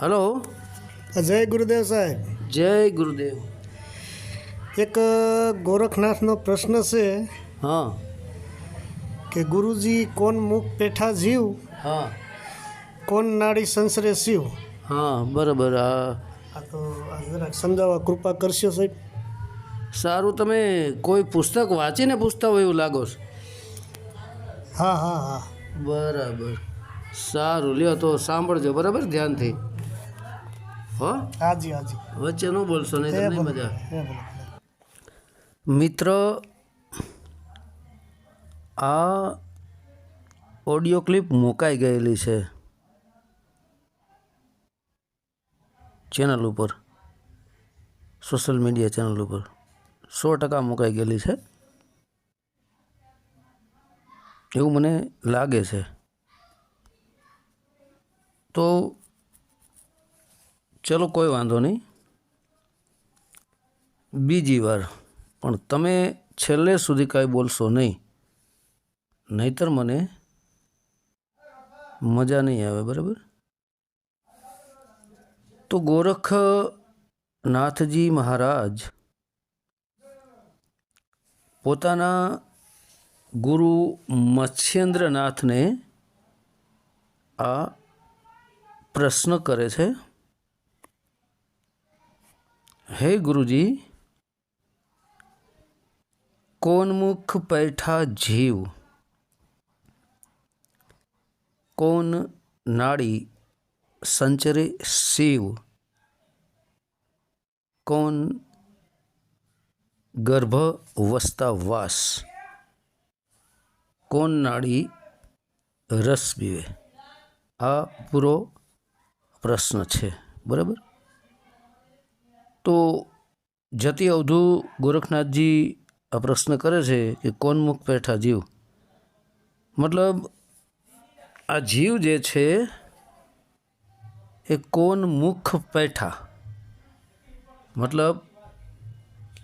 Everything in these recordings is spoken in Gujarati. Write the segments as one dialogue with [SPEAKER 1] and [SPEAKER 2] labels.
[SPEAKER 1] હલો.
[SPEAKER 2] જય ગુરુદેવ સાહેબ.
[SPEAKER 1] જય ગુરુદેવ.
[SPEAKER 2] એક ગોરખનાથનો પ્રશ્ન છે
[SPEAKER 1] હા.
[SPEAKER 2] કે ગુરુજી કોણ મુખ પેઠા જીવ?
[SPEAKER 1] હા.
[SPEAKER 2] કોણ નાડી સંસરે શિવ?
[SPEAKER 1] હા બરાબર હા.
[SPEAKER 2] આ તો જરાક સમજાવવા કૃપા કરશો સાહેબ.
[SPEAKER 1] સારું તમે કોઈ પુસ્તક વાંચીને પૂછતા હોય એવું લાગો છો?
[SPEAKER 2] હા હા હા.
[SPEAKER 1] બરાબર. સારું લ્યો તો સાંભળજો બરાબર? ધ્યાનથી. હો?
[SPEAKER 2] હાજી હાજી.
[SPEAKER 1] વચ્ચે ન બોલશો નહીં
[SPEAKER 2] ભલે,
[SPEAKER 1] મજા મિત્ર આ ઓડિયો ક્લિપ મુકાઈ ગયેલી છે ચેનલ ઉપર સોશિયલ મીડિયા ચેનલ ઉપર. સો ટકા મુકાઈ ગયેલી છે. એવું મને લાગે છે. તો ચલો કોઈ વાંધો નહીં. બીજી વાર. પણ તમે છેલ્લે સુધી કાંઈ બોલશો નહીં. નહીતર મને મજા નહીં આવે, બરાબર? તો ગોરખનાથજી મહારાજ પોતાના ગુરુ મત્સ્યેન્દ્રનાથને આ પ્રશ્ન કરે છે. હે ગુરુજી? કોનમુખ પૈઠા જીવ. કોન નાડી સંચરે શિવ. કોન ગર્ભ વસતા વાસ. કોન નાડી રસ પીવે. આ પૂરો પ્રશ્ન છે. બરાબર? તો જતી અવધુ ગોરખનાથજી આ પ્રશ્ન કરે છે કે કોણ મુખ પેઠા જીવ? મતલબ આ જીવ જે છે એ કોણ મુખ પેઠા? મતલબ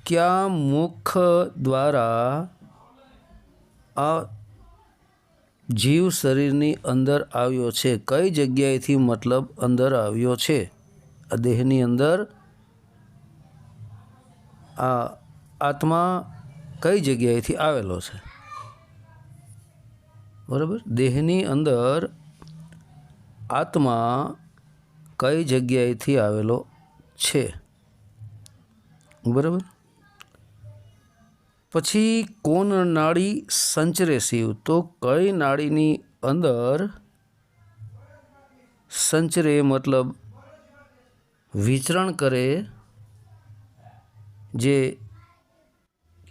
[SPEAKER 1] ક્યાં મુખ દ્વારા આ જીવ શરીરની અંદર આવ્યો છે? કઈ જગ્યાએથી મતલબ અંદર આવ્યો છે? આ દેહની અંદર આ આત્મા કઈ જગ્યાએથી આવેલો છે? બરાબર? દેહની અંદર આત્મા કઈ જગ્યાએથી આવેલો છે? બરાબર? પછી કોણ નાળી સંચરે શિવ? તો કઈ નાળીની અંદર સંચરે મતલબ વિચરણ કરે જે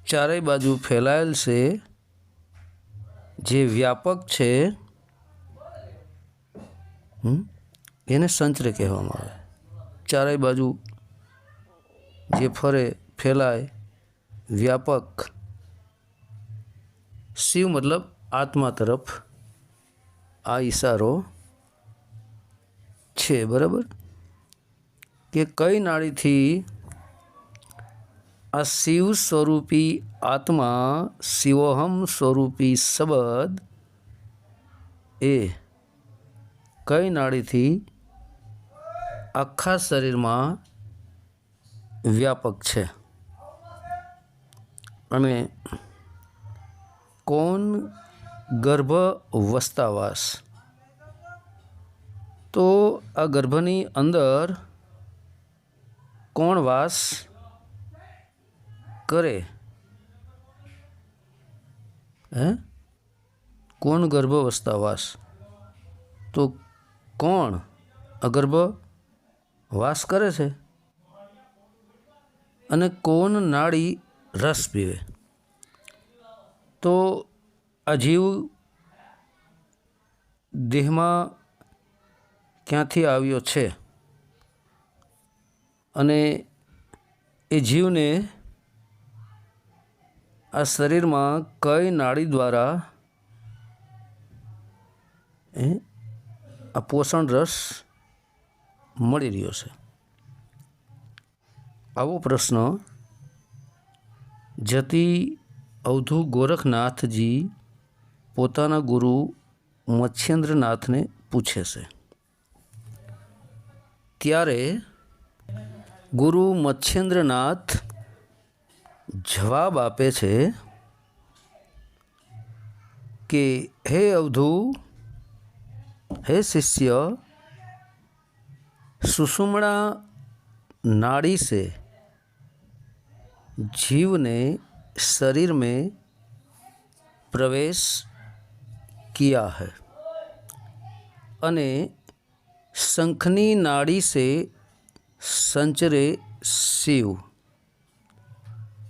[SPEAKER 1] ચારેય બાજુ ફેલાયેલ છે, જે વ્યાપક છે એને સંચરે કહેવામાં આવે. ચારેય બાજુ જે ફરે, ફેલાય, વ્યાપક. શિવ મતલબ આત્મા તરફ આ ઈશારો છે, બરાબર? કે કઈ નાડીથી આ શિવ સ્વરૂપી આત્મા શિવોહમ સ્વરૂપી શબ્દ. એ કઈ નાડીથી આખા શરીરમાં વ્યાપક છે? અને કોણ ગર્ભ વસ્તાવાસ તો આ ગર્ભની અંદર કોણ વાસ કરે? હે? કોણ ગર્ભાવસ્થાવાસ તો કોણ અગર્ભ વાસ કરે છે? અને કોણ નાળી રસ પીવે? તો આ જીવ દેહમાં ક્યાંથી આવ્યો છે? અને એ જીવને આ શરીરમાં કઈ નાડી દ્વારા એ આ પોષણ રસ મળી રહ્યો છે? આવો પ્રશ્ન. જતી અવધુ ગોરખનાથજી પોતાના ગુરુ મચ્છેન્દ્રનાથને પૂછે છે, ત્યારે ગુરુ મચ્છેન્દ્રનાથ જવાબ આપે છે કે હે અવધુ હે શિષ્ય सुषुम्ना नाड़ी से जीव ने शरीर में प्रवेश किया है અને શંખની નાડી से संचरे शिव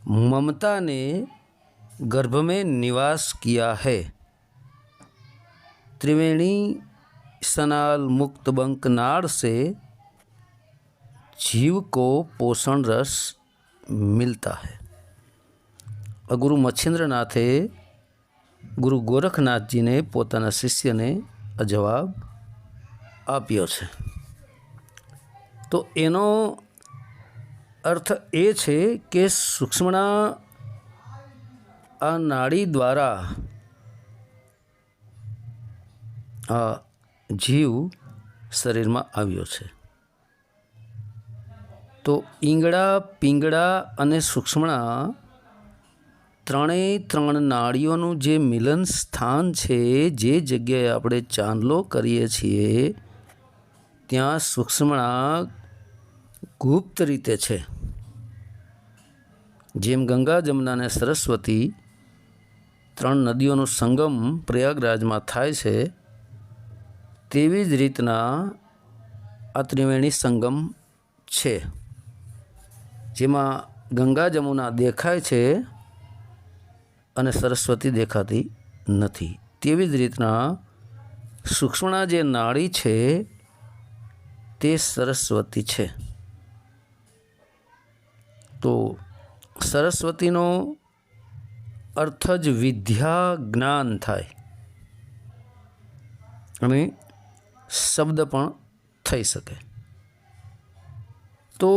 [SPEAKER 1] ममता ने गर्भ में निवास किया है त्रिवेणी सनाल मुक्त बंक नाड़ से जीव को पोषण रस मिलता है આ ગુરુ મચ્છેન્દ્રનાથે ગુરુ ગોરખનાથજીને પોતાના શિષ્યને આ જવાબ આપ્યો છે તો એનો અર્થ એ છે કે સૂક્ષ્મણા આ નાડી દ્વારા જીવ શરીરમાં આવ્યો છે. તો ઈંગડા પિંગળા અને સૂક્ષ્મણા ત્રણેય ત્રણ નાળીઓનું જે મિલન સ્થાન છે, જે જગ્યાએ આપણે ચાંદલો કરીએ છીએ, ત્યાં સૂક્ષ્મણા ગુપ્ત રીતે છે. જેમ ગંગા જમના અને સરસ્વતી ત્રણ નદીઓનો સંગમ પ્રયાગરાજમાં થાય છે, તેવી જ રીતના આ ત્રિવેણી સંગમ છે. જેમાં ગંગા જમુના દેખાય છે અને સરસ્વતી દેખાતી નથી. તેવી જ રીતના સૂક્ષ્મણા જે નાળી છે તે સરસ્વતી છે. તો સરસ્વતીનો અર્થ જ વિદ્યા જ્ઞાન થાય. અને શબ્દ પણ થઈ શકે. તો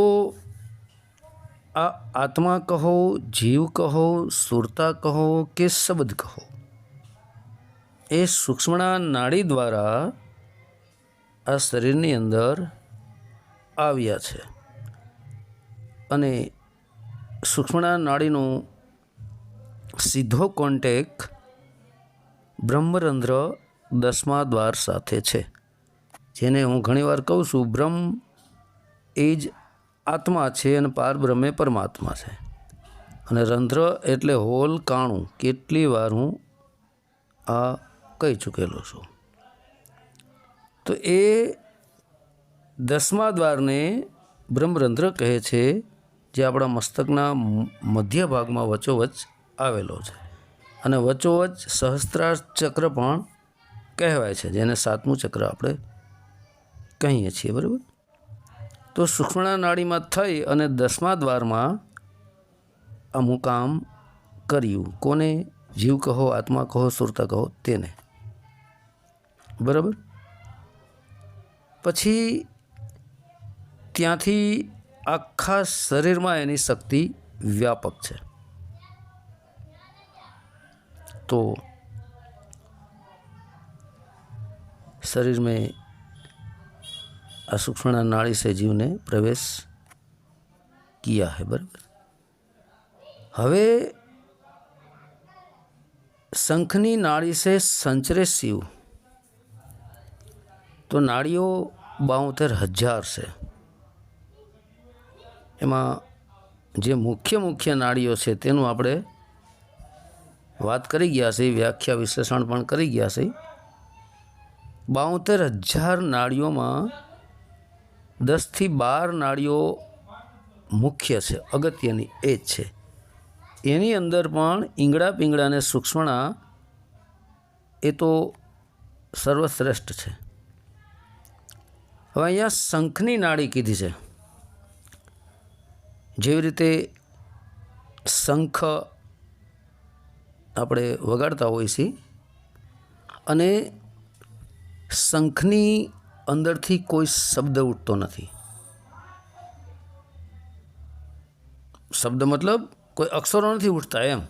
[SPEAKER 1] આ આત્મા કહો, જીવ કહો, સુરતા કહો કે શબ્દ કહો, એ સૂક્ષ્મણા નાડી દ્વારા આ શરીરની અંદર આવ્યા છે. અને સૂક્ષ્મણા નાડીનું સીધો કોન્ટેક બ્રહ્મરંધ્ર દસમા દ્વાર સાથે છે. જેને હું ઘણીવાર કહું છું, બ્રહ્મ એ જ આત્મા છે અને પાર બ્રહ્મે પરમાત્મા છે. અને રંધ્ર એટલે હોલ કાણું. કેટલી વાર હું આ કહી ચૂકેલો છું. તો એ દસમા દ્વારને બ્રહ્મરંધ્ર કહે છે જે આપણા મસ્તકના મધ્ય ભાગમાં વચ્ચોવચ્ચ આવેલો છે. અને વચ્ચોવચ્ચ સહસ્ત્રાર ચક્ર પણ કહેવાય છે, જેને સાતમું ચક્ર આપણે કહીએ છીએ, બરાબર? તો સૂક્ષ્મણા નાળીમાં થઈ અને દસમા દ્વારમાં અમુક કામ કર્યું. કોને? જીવ કહો, આત્મા કહો, સુરતા કહો, તેને. બરાબર? પછી ત્યાંથી આખા શરીરમાં એની શક્તિ વ્યાપક છે તો शरीर में असुक्षणा नाड़ी से जीव ने प्रवेश किया है बराबर હવે શંખની નાડી સે સંચરે શિવ તો નાડીઓ બાઉતેર હજાર છે એમાં જે મુખ્ય મુખ્ય નાડીઓ છે તેનું આપણે વાત કરી ગયા છે, વ્યાખ્યા વિશ્લેષણ પણ કરી ગયા છે. બાઉતેર હજાર નાળીઓમાં દસથી બાર નાળીઓ મુખ્ય છે, અગત્યની એ જ છે. એની અંદર પણ ઈંગડા પિંગળા અને સૂક્ષ્મણા એ તો સર્વશ્રેષ્ઠ છે. હવે અહીંયા શંખની નાળી કીધી છે. જેવી રીતે શંખ આપણે વગાડતા હોઈએ છીએ અને શંખની અંદરથી કોઈ શબ્દ ઉઠતો નથી. શબ્દ મતલબ કોઈ અક્ષરો નથી ઉઠતા એમ.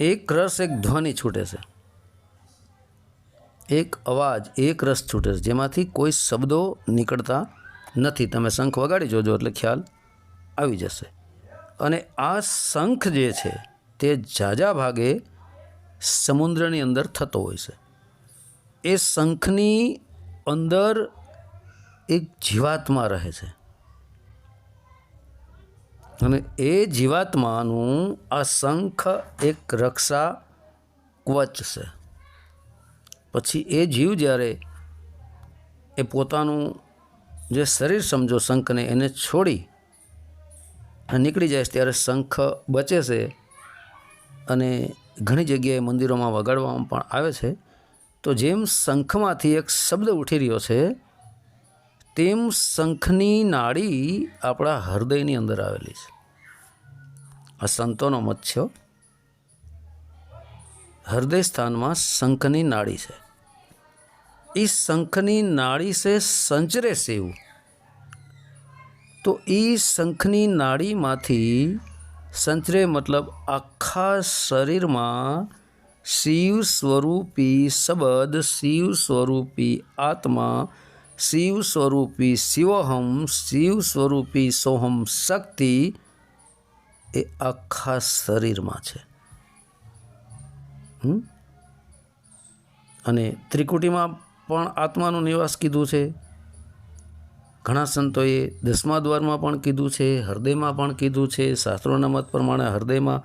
[SPEAKER 1] એક રસ, એક ધ્વનિ છૂટે છે. એક અવાજ, એક રસ છૂટે છે. જેમાંથી કોઈ શબ્દો નીકળતા નથી. તમે શંખ વગાડી જોજો એટલે ખ્યાલ આવી જશે. અને આ શંખ જે છે, તે ઝાઝા ભાગે સમુદ્રની અંદર થતો હોય છે. એ શંખની અંદર એક જીવાત્મા રહે છે. અને એ જીવાત્માનું આ શંખ એક રક્ષા કવચ છે. પછી એ જીવ જ્યારે એ પોતાનું જે શરીર સમજો શંખને, એને છોડી નીકળી જાય છે ત્યારે શંખ બચે છે અને ઘણી જગ્યાએ મંદિરોમાં વગાડવામાં પણ આવે છે. તો જેમ શંખમાંથી એક શબ્દ ઉઠી રહ્યો છે, તેમ શંખની નાડી આપણા હૃદયની અંદર આવેલી છે. આ સંતોનો મત છે હૃદય સ્થાનમાં શંખની નાડી છે. એ શંખની નાળી છે સંચરે છે એવું તો એ શંખની નાડીમાંથી સંચરે મતલબ આખા શરીરમાં શિવ સ્વરૂપી શબદ, શિવ સ્વરૂપી આત્મા, શિવ સ્વરૂપી શિવહમ, શિવ સ્વરૂપી સોહમ શક્તિ એ આખા શરીરમાં છે. અને ત્રિકુટીમાં પણ આત્માનો નિવાસ કીધું છે. ઘણા સંતોએ દસમા દ્વારમાં પણ કીધું છે, હૃદયમાં પણ કીધું છે, શાસ્ત્રોના મત પ્રમાણે હૃદયમાં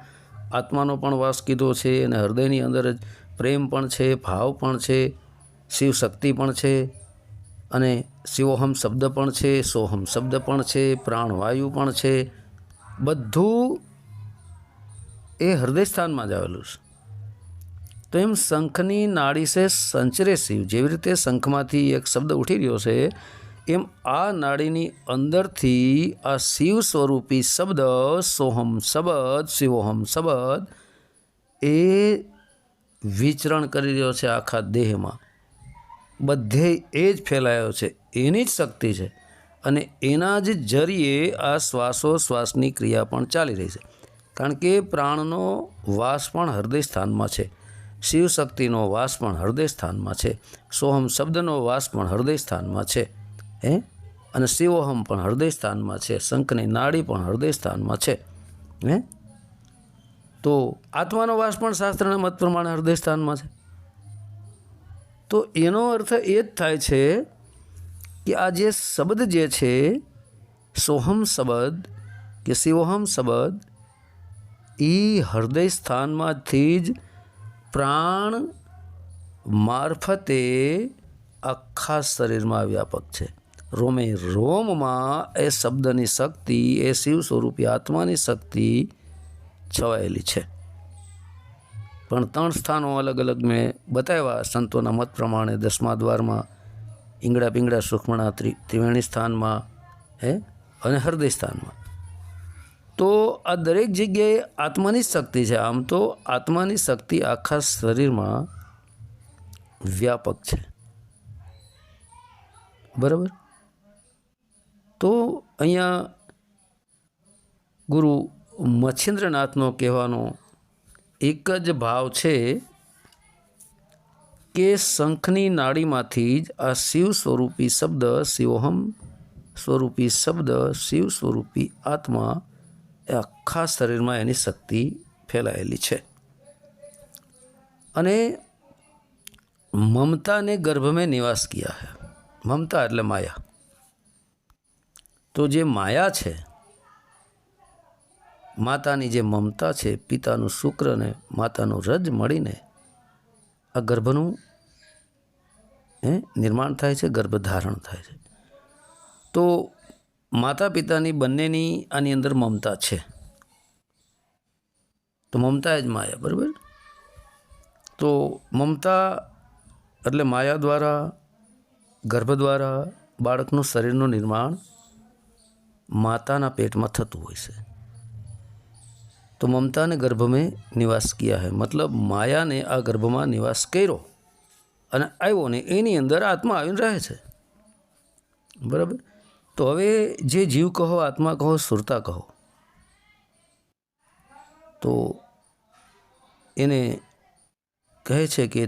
[SPEAKER 1] આત્માનો પણ વાસ કીધો છે અને હૃદયની અંદર જ પ્રેમ પણ છે, ભાવ પણ છે શિવ શક્તિ પણ છે અને શિવોહમ શબ્દ પણ છે, સોહમ શબ્દ પણ છે, પ્રાણવાયુ પણ છે. બધું એ હૃદય સ્થાનમાં જ આવેલું છે. તો એમ શંખની નાળી છે સંચરે શિવ. જેવી રીતે શંખમાંથી એક શબ્દ ઉઠી રહ્યો છે એમ આ નાડીની અંદરથી આ શિવ સ્વરૂપી શબ્દ, સોહમ શબ્દ, શિવોહમ શબ્દ, એ વિચરણ કરી રહ્યો છે આખા દેહમાં. બધે એ જ ફેલાયો છે, એની જ શક્તિ છે અને એના જ જરીએ આ શ્વાસોશ્વાસની ક્રિયા પણ ચાલી રહી છે. કારણ કે પ્રાણનો વાસ પણ હૃદય સ્થાનમાં છે શિવ શક્તિનો વાસ પણ હૃદય સ્થાનમાં છે, સોહમ શબ્દનો વાસ પણ હૃદય સ્થાનમાં છે. હે? અને શિવોહમ પણ હૃદય સ્થાનમાં છે, શંખની નાડી પણ હૃદય સ્થાનમાં છે, હે? તો આત્માનો વાસ પણ શાસ્ત્રના મત પ્રમાણે હૃદય સ્થાનમાં છે. તો એનો અર્થ એ જ થાય છે કે આ જે શબ્દ જે છે, સોહમ શબ્દ કે શિવોહમ શબ્દ એ હૃદય સ્થાનમાંથી જ પ્રાણ મારફતે આખા શરીરમાં વ્યાપક છે. રોમે રોમમાં એ શબ્દની શક્તિ, એ શિવ સ્વરૂપી આત્માની શક્તિ છવાયેલી છે. પણ ત્રણ સ્થાનો અલગ અલગ મેં બતાવ્યા. સંતોના મત પ્રમાણે દસમા દ્વારમાં ઈંગડા પીંગડા સુખમણા ત્રિ, ત્રિવેણી સ્થાનમાં, હે? અને હૃદય સ્થાનમાં. તો આ દરેક જગ્યાએ આત્માની શક્તિ છે. આમ તો આત્માની શક્તિ આખા શરીરમાં વ્યાપક છે. બરાબર? તો અહીંયા ગુરુ મચ્છિન્દ્રનાથનો કહેવાનો એક જ ભાવ છે કે શંખની નાડીમાંથી જ આ શિવ સ્વરૂપી શબ્દ, શિવહમ સ્વરૂપી શબ્દ, શિવ સ્વરૂપી આત્મા એ આખા શરીરમાં એની શક્તિ ફેલાયેલી છે. અને મમતાને ગર્ભ મેં નિવાસ કિયા હૈ. મમતા એટલે માયા. તો જે માયા છે, માતાની જે મમતા છે, પિતાનું શુક્ર ને માતાનું રજ મળીને આ ગર્ભનું, હે, નિર્માણ થાય છે, ગર્ભધારણ થાય છે. તો માતા પિતાની બંનેની આની અંદર મમતા છે. તો મમતા જ માયા, બરાબર? તો મમતા એટલે માયા દ્વારા, ગર્ભ દ્વારા બાળકનું શરીરનું નિર્માણ માતાના પેટમાં થતું હોય છે તો મમતા ને गर्भ में निवास किया है મતલબ માયાને આ ગર્ભમાં નિવાસ કર્યો અને આવ્યો ને એની અંદર આત્મા આવીને રહે છે બરાબર તો હવે જે જીવ કહો આત્મા કહો સુરતા કહો તો એને કહે છે કે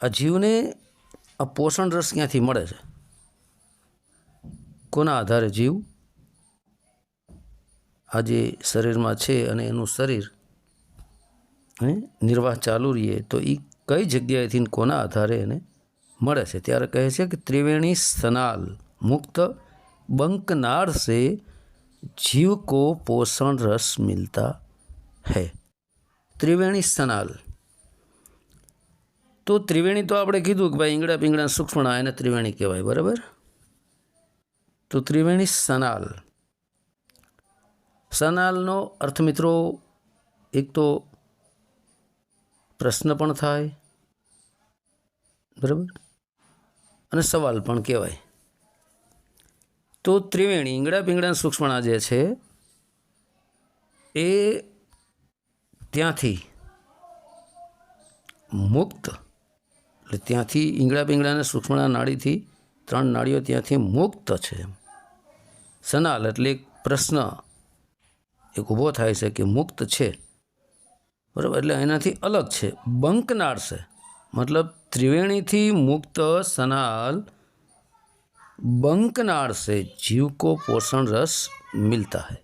[SPEAKER 1] આ જીવને આ પોષણ રસ ક્યાંથી મળે છે કોના આધારે જીવ? આ જે શરીરમાં છે અને એનું શરીર, હે, નિર્વાહ ચાલુ રહીએ, તો એ કઈ જગ્યાએથી કોના આધારે એને મળે છે? ત્યારે કહે છે કે ત્રિવેણી સ્નાલ મુક્ત બંકનાર સે જીવ કો પોષણ રસ મિલતા હૈ. ત્રિવેણી સ્નાલ. તો ત્રિવેણી તો આપણે કીધું કે ભાઈ ઈંગડા પીંગડા સૂક્ષ્મણા એને ત્રિવેણી કહેવાય, બરાબર? તો ત્રિવેણી સનાલ. સનાલનો અર્થ મિત્રો એક તો પ્રશ્ન પણ થાય, બરાબર? અને સવાલ પણ કહેવાય. તો ત્રિવેણી ઈંગડા પીંગડા સૂક્ષ્મણા જે છે, એ ત્યાંથી મુક્ત, એટલે ત્યાંથી ઈંગડા પીંગડાને સૂક્ષ્મણા નાડીથી ત્રણ નાડીઓ ત્યાંથી મુક્ત છે. સનાલ એટલે એક પ્રશ્ન એક ઊભો થાય છે કે મુક્ત છે બરાબર એટલે એનાથી અલગ છે બંકનાળ છે મતલબ ત્રિવેણીથી મુક્ત સનાલ બંકનાળ से जीव को पोषण रस मिलता है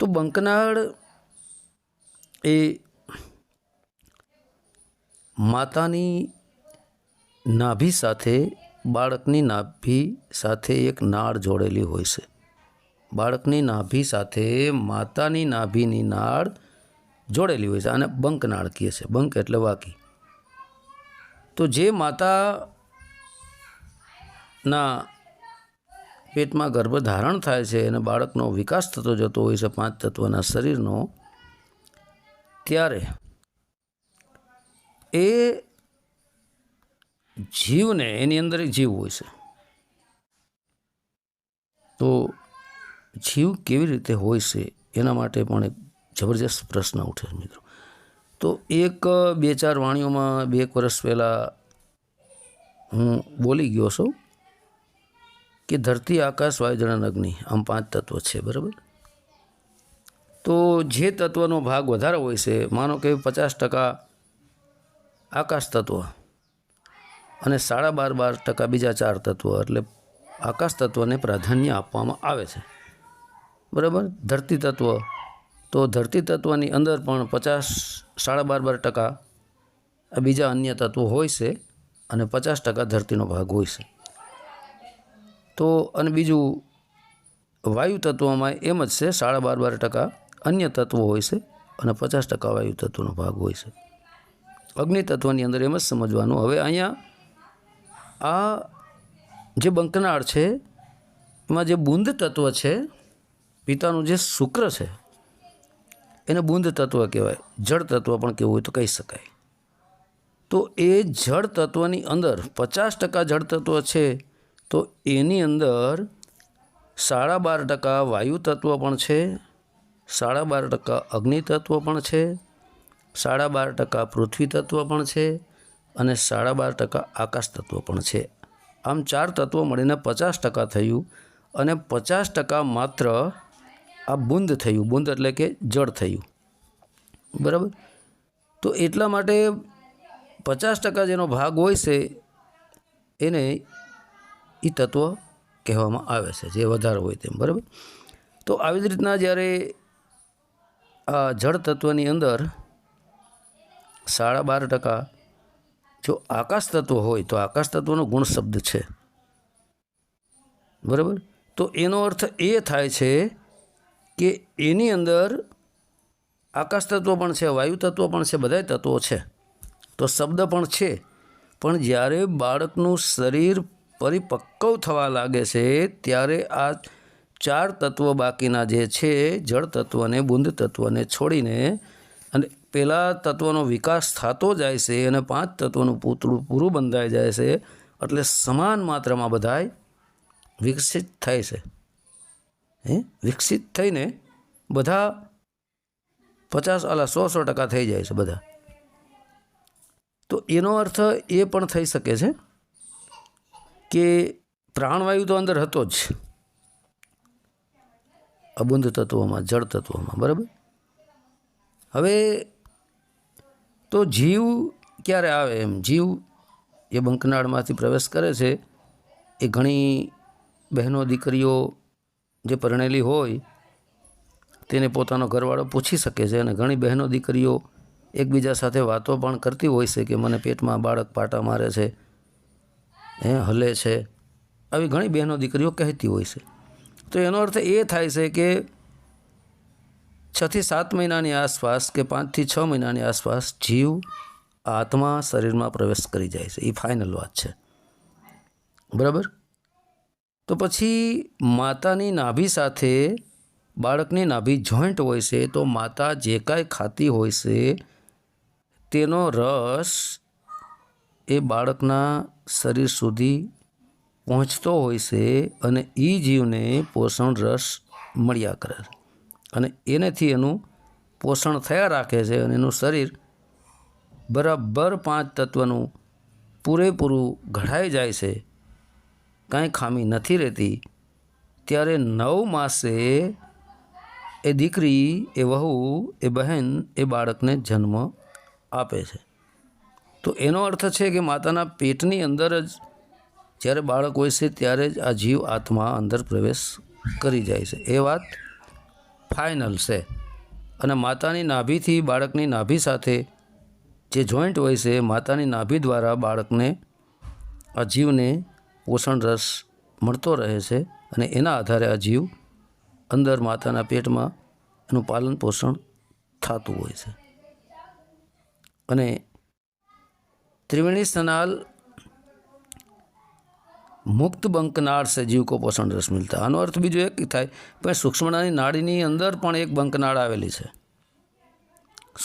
[SPEAKER 1] તો બંકનાળ એ માતાની નાભી સાથે બાળકની નાભી સાથે એક નાળ જોડેલી હોય છે. બાળકની નાભી સાથે માતાની નાભીની નાળ જોડેલી હોય છે આને બંક નાળ કહે છે. બંક એટલે વાકી. તો જે માતા ના પેટમાં ગર્ભ ધારણ થાય છે અને બાળકનો વિકાસ થતો જતો હોય છે પાંચ તત્વના શરીરનો, ત્યારે એ જીવને એની અંદર એક જીવ હોય છે. તો જીવ કેવી રીતે હોય છે એના માટે પણ એક જબરજસ્ત પ્રશ્ન ઉઠે છે મિત્રો. તો એક, બે, ચાર વાણીઓમાં બે એક વર્ષ પહેલાં હું બોલી ગયો છું કે ધરતી, આકાશ વાયુ જળ અગ્નિ આમ પાંચ તત્વ છે, બરાબર? તો જે તત્વનો ભાગ વધારે હોય છે, માનો કે પચાસ ટકા આકાશ તત્વ અને સાડા બાર બાર ટકા બીજા ચાર તત્વો એટલે આકાશ તત્વને પ્રાધાન્ય આપવામાં આવે છે. બરાબર? ધરતી તત્વ. તો ધરતી તત્વની અંદર પણ પચાસ સાડા બાર બાર ટકા બીજા અન્ય તત્વો હોય છે અને પચાસ ટકા ધરતીનો ભાગ હોય છે. તો અને બીજું, વાયુ તત્વોમાં એમ જ છે, સાડા બાર બાર ટકા અન્ય તત્વો હોય છે અને પચાસ ટકા વાયુ તત્વનો ભાગ હોય છે. અગ્નિ તત્વની અંદર એમ જ સમજવાનું. હવે અહીંયા આ જે બંકનાળ છે, એમાં જે બુંદ તત્વ છે, પિતાનું જે શુક્ર છે, એને બુંદ તત્વ કહેવાય. જળ તત્વ પણ કહેવું હોય તો કહી શકાય. તો એ જળ તત્વની અંદર પચાસ ટકા જળ તત્વ છે, તો એની અંદર સાડા બાર ટકા વાયુ તત્વ પણ છે, સાડા બાર ટકા અગ્નિ તત્વ પણ છે, સાડા બાર ટકા પૃથ્વી તત્વ પણ છે અને સાડા બાર ટકા આકાશ તત્વ પણ છે. આમ ચાર તત્વો મળીને પચાસ ટકા થયું અને પચાસ ટકા માત્ર આ બુંદ થયું. બુંદ એટલે કે જળ થયું. બરાબર? તો એટલા માટે પચાસ ટકા જેનો ભાગ હોય છે, એને એ તત્વ કહેવામાં આવે છે, જે વધારે હોય તેમ. બરાબર? તો આવી જ રીતના જ્યારે આ જળ તત્વની અંદર સાડા બાર ટકા જો આકાશ તત્વ હોય તો આકાશ તત્વનો ગુણ શબ્દ છે. બરાબર? તો એનો અર્થ એ થાય છે કે એની અંદર આકાશ તત્વ પણ છે, વાયુ તત્વ પણ છે, બધાય તત્વો છે. તો શબ્દ પણ છે. પણ જ્યારે બાળકનું શરીર પરિપક્વ થવા લાગે છે, ત્યારે આ ચાર તત્વ બાકીના જે છે, જળ તત્વને, બુંદ તત્વને છોડીને પેલા તત્વનો વિકાસ થતો જાય છે અને પાંચ તત્વનું પૂતળું પૂરું બંધાઈ જાય છે, એટલે સમાન માત્રામાં બધાય વિકસિત થાય છે. હે? વિકસિત થઈને બધા પચાસ અલા સો સો ટકા થઈ જાય છે બધા. તો એનો અર્થ એ પણ થઈ શકે છે કે પ્રાણવાયુ તો અંદર હતો જ. અબુંધ તત્વોમાં, જળ તત્વોમાં, બરાબર? હવે તો જીવ ક્યારે આવે એમ? જીવ એ બંકનાળમાંથી પ્રવેશ કરે છે. એ ઘણી બહેનો દીકરીઓ જે પરણેલી હોય તેને પોતાનો ઘરવાળો પૂછી શકે છે અને ઘણી બહેનો દીકરીઓ એકબીજા સાથે વાતો પણ કરતી હોય છે કે મને પેટમાં બાળક પાટા મારે છે, હે, હલે છે. આવી ઘણી બહેનો દીકરીઓ કહેતી હોય છે. તો એનો અર્થ એ થાય છે કે છથી સાત મહિનાની આસપાસ કે પાંચથી છ મહિનાની આસપાસ જીવ આત્મા શરીરમાં પ્રવેશ કરી જાય છે. એ ફાઇનલ વાત છે. બરાબર? તો પછી માતાની નાભી સાથે બાળકની નાભી જોઈન્ટ હોય છે, તો માતા જે કાંઈ ખાતી હોય છે, તેનો રસ એ બાળકના શરીર સુધી પહોંચતો હોય છે અને એ જીવને પોષણ રસ મળ્યા કરે છે. અને એનેથી એનું પોષણ થયા રાખે છે અને એનું શરીર બરાબર પાંચ તત્વનું પૂરેપૂરું ઘડાઈ જાય છે, કાંઈ ખામી નથી રહેતી, ત્યારે નવ માસે એ દીકરી, એ વહુ, એ બહેન, એ બાળકને જન્મ આપે છે. તો એનો અર્થ છે કે માતાના પેટની અંદર જ જ્યારે બાળક હોય છે, ત્યારે જ આ જીવ આત્મા અંદર પ્રવેશ કરી જાય છે. એ વાત ફાઇનલ છે. અને માતાની નાભીથી બાળકની નાભી સાથે જે જોઈન્ટ હોય છે, માતાની નાભી દ્વારા બાળકને આ જીવને પોષણ રસ મળતો રહે છે અને એના આધારે આ જીવ અંદર માતાના પેટમાં એનું પાલન પોષણ થતું હોય છે. અને ત્રિવેણી સ્નાલ મુક્ત બંકનાળ છે જીવ કો પોષણ રસ મિલતા. આનો અર્થ બીજો એક થાય પણ સૂક્ષ્મણાની નાળીની અંદર પણ એક બંકનાળ આવેલી છે.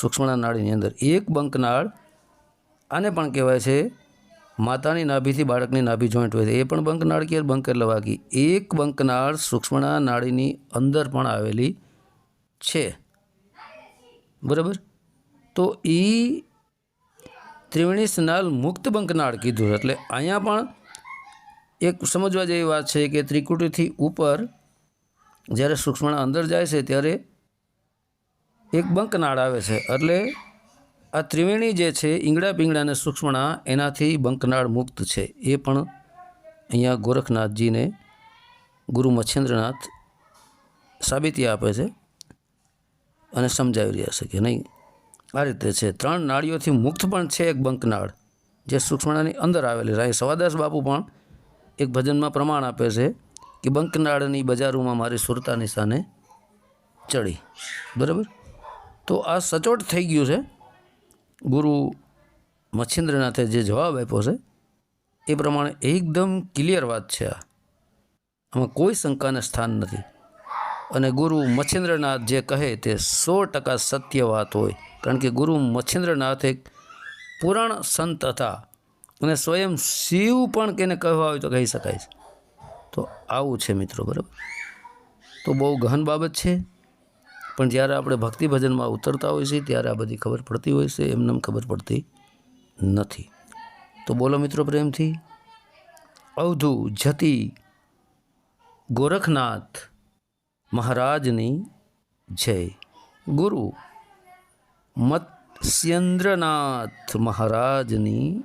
[SPEAKER 1] સૂક્ષ્મણા નાળીની અંદર એક બંકનાળ આને પણ કહેવાય છે માતાની નાભીથી બાળકની નાભી જોઈન્ટ હોય છે. એ પણ બંકનાળ કે બંકર લવાગી એક બંકનાળ સૂક્ષ્મણા નાળીની અંદર પણ આવેલી છે. બરાબર? તો એ ત્રિવેણી સ્નાલ મુક્ત બંકનાળ કીધું એટલે અહીંયા પણ એક સમજવા જેવી વાત છે કે ત્રિકુટીથી ઉપર જ્યારે સૂક્ષ્મણા અંદર જાય છે ત્યારે એક બંકનાળ આવે છે. એટલે આ ત્રિવેણી જે છે ઈંગડા પીંગડા અને સૂક્ષ્મણા એનાથી બંકનાળ મુક્ત છે. એ પણ અહીંયા ગોરખનાથજીને ગુરુ મચ્છેન્દ્રનાથ સાબિતી આપે છે અને સમજાવી રહ્યા છે કે નહીં. આ રીતે છે. ત્રણ નાળીઓથી મુક્ત પણ છે એક બંકનાળ જે સૂક્ષ્મણાની અંદર આવેલી રાય સવાદાસ બાપુ પણ એક ભજનમાં પ્રમાણ આપે છે કે બંકનાળની બજારોમાં મારી સુરતા નિશાને ચડી. બરાબર? તો આ સચોટ થઈ ગયું છે. ગુરુ મચ્છિન્દ્રનાથે જે જવાબ આપ્યો છે, એ પ્રમાણે એકદમ ક્લિયર વાત છે આ. આમાં કોઈ શંકાને સ્થાન નથી. અને ગુરુ મચ્છિન્દ્રનાથ જે કહે તે સો ટકા સત્ય વાત હોય. કારણ કે ગુરુ મચ્છિન્દ્રનાથ એક પુરાણ સંત હતા. અને સ્વયં શિવ પણ કેને કહેવા હોય તો કહી શકાય છે. તો આવું છે મિત્રો, બરાબર? તો બહુ ગહન બાબત છે. પણ જ્યારે આપણે ભક્તિ ભજનમાં ઉતરતા હોય છે, ત્યારે આ બધી ખબર પડતી હોય છે. એમને એમ ખબર પડતી નથી. તો બોલો મિત્રો પ્રેમથી. અવધુ જતી ગોરખનાથ મહારાજની જય. ગુરુ મત્સ્યેન્દ્રનાથ મહારાજની